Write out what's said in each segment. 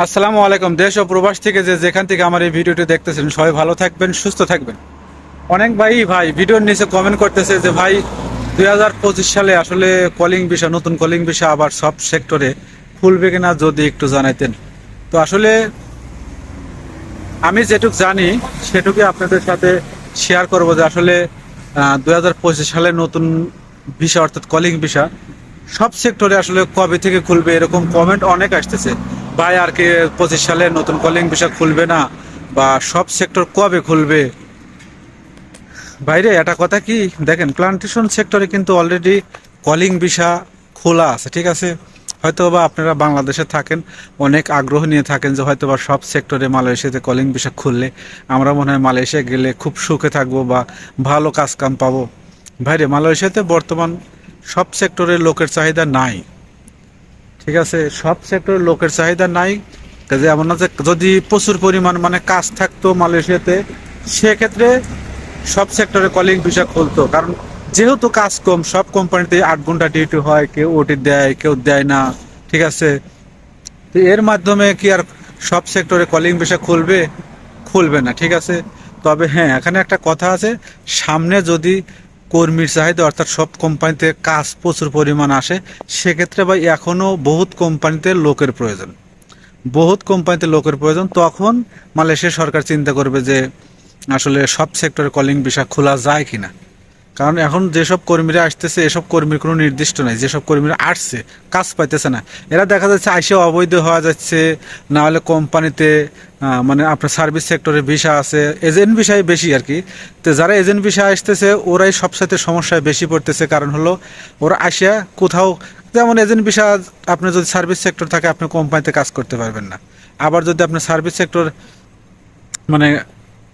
আসসালামু আলাইকুম, দেশ ও প্রবাস থেকে যে যেখান থেকে আমার এই ভিডিওটি দেখতেছেন, সবাই ভালো থাকবেন, সুস্থ থাকবেন। অনেক ভাই ভাই, ভিডিওর নিচে কমেন্ট করতেছে যে, ভাই, দুই হাজার পঁচিশ সালে আসলে কলিং বিষয়, নতুন কলিং বিষয় আবার সব সেক্টরে খুলবে কিনা যদি একটু জানাইতেন। তো আসলে আমি যেটুক জানি, সেটুকুই আপনাদের সাথে শেয়ার করব যে আসলে দুই হাজার পঁচিশ সালে নতুন বিষয়, অর্থাৎ কলিং বিষয়, সব সেক্টরে আসলে কবে থেকে খুলবে, এরকম কমেন্ট অনেক আসতেছে। ভাই আর কি পঁচিশ সালে নতুন কলিং বিষয় খুলবে না বা সব সেক্টর কবে খুলবে? বাইরে এটা কথা কি? দেখেন প্লান্টেশন সেক্টরে কিন্তু অলরেডি কলিং ভিসা খোলা আছে, ঠিক আছে? হয়তো বা আপনারা বাংলাদেশে থাকেন, অনেক আগ্রহ নিয়ে থাকেন যে হয়তো বা সব সেক্টরে মালয়েশিয়াতে কলিং ভিসা খুললে আমরা মনে হয় মালয়েশিয়া গেলে খুব সুখে থাকব বা ভালো কাজ কাম পাবো। ভাইরে, মালয়েশিয়াতে বর্তমান সব সেক্টরের লোকের চাহিদা নাই। ঠিক আছে, সব সেক্টরের লোকের চাহিদা নাই। কাজে এমন না যে যদি প্রচুর পরিমাণ মানে কাজ থাকতো মালয়েশিয়াতে, সেক্ষেত্রে সব সেক্টরে কলিং ভিসা খুলতো। কারণ যেহেতু কাজ কম, সব কোম্পানিতে আট ঘণ্টা ডিউটি হয়, কেউ ওটি দেয়, কেউ দেয় না, ঠিক আছে। তো এর মাধ্যমে কি আর সব সেক্টরে কলিং ভিসা খুলবে? খুলবে না, ঠিক আছে। তবে হ্যাঁ এখানে একটা কথা আছে, সামনে যদি কর্মীর চাহিদা, অর্থাৎ সব কোম্পানিতে কাজ প্রচুর পরিমাণ আসে, সেক্ষেত্রে ভাই এখনও বহুত কোম্পানিতে লোকের প্রয়োজন। বহুত কোম্পানিতে লোকের প্রয়োজন, তখন মালয়েশিয়া সরকার চিন্তা করবে যে আসলে সব সেক্টরে কলিং বিষয় খোলা যায় কিনা। কারণ এখন যেসব কর্মীরা আসতেছে, এসব কর্মীর কোনো নির্দিষ্ট নাই, যেসব কর্মীরা আসছে, কাজ পাইতেছে না। এরা দেখা যাচ্ছে আইসে অবৈধ হওয়া যাচ্ছে, না হলে কোম্পানিতে মানে আপনার সার্ভিস সেক্টরে ভিসা আছে, এজেন্ট বিষয় বেশি আর কি। তো যারা এজেন্ট ভিসা আসতেছে, ওরাই সবসাথে সমস্যায় বেশি পড়তেছে। কারণ হলো, ওরা আসিয়া কোথাও, যেমন এজেন্ট ভিসা, আপনি যদি সার্ভিস সেক্টর থাকে, আপনি কোম্পানিতে কাজ করতে পারবেন না। আবার যদি আপনার সার্ভিস সেক্টর মানে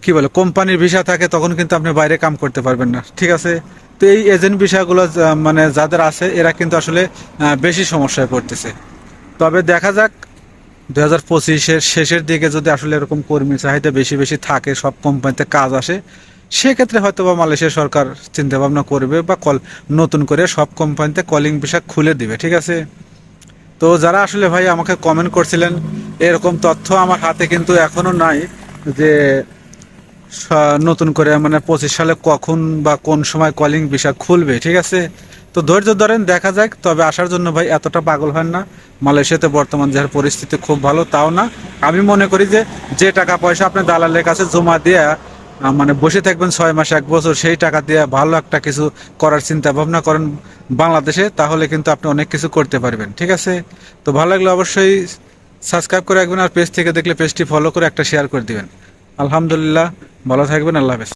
কি বলে, কোম্পানির ভিসা থাকে তখন কিন্তু আপনি বাইরে কাম করতে পারবেন না। ঠিক আছে? তো এই এজেন্ট ভিসাগুলো মানে যাদের আছে, এরা কিন্তু আসলে বেশি সমস্যায় পড়তেছে। তবে দেখা যাক দু হাজার পঁচিশের শেষের দিকে যদি আসলে এরকম কর্মী চাহিদা বেশি বেশি থাকে, সব কোম্পানিতে কাজ আসে, সেক্ষেত্রে হয়তো বা মালয়েশিয়া সরকার চিন্তা ভাবনা করবে বা কল, নতুন করে সব কোম্পানিতে কলিং ভিসা খুলে দিবে, ঠিক আছে? তো যারা আসলে ভাই আমাকে কমেন্ট করছিলেন, এরকম তথ্য আমার হাতে কিন্তু এখনও নাই যে নতুন করে মানে পঁচিশ সালে কখন বা কোন সময় কলিং ভিসা খুলবে, ঠিক আছে? তো ধৈর্য ধরেন, দেখা যাক। তবে আসার জন্য ভাই এতটা পাগল হয় না। মালয়েশিয়াতে বর্তমান যার পরিস্থিতি খুব ভালো, তাও না। আমি মনে করি যে যে টাকা পয়সা আপনি দালালের কাছে জমা দিয়ে মানে বসে থাকবেন ছয় মাস, এক বছর, সেই টাকা দিয়ে ভালো একটা কিছু করার চিন্তা ভাবনা করেন বাংলাদেশে, তাহলে কিন্তু আপনি অনেক কিছু করতে পারবেন, ঠিক আছে? তো ভালো লাগলে অবশ্যই সাবস্ক্রাইব করে রাখবেন, আর পেজ থেকে দেখলে পেজটি ফলো করে একটা শেয়ার করে দিবেন। আলহামদুলিল্লাহ ভালো থাকবেন আল্লাহ হাফেজ।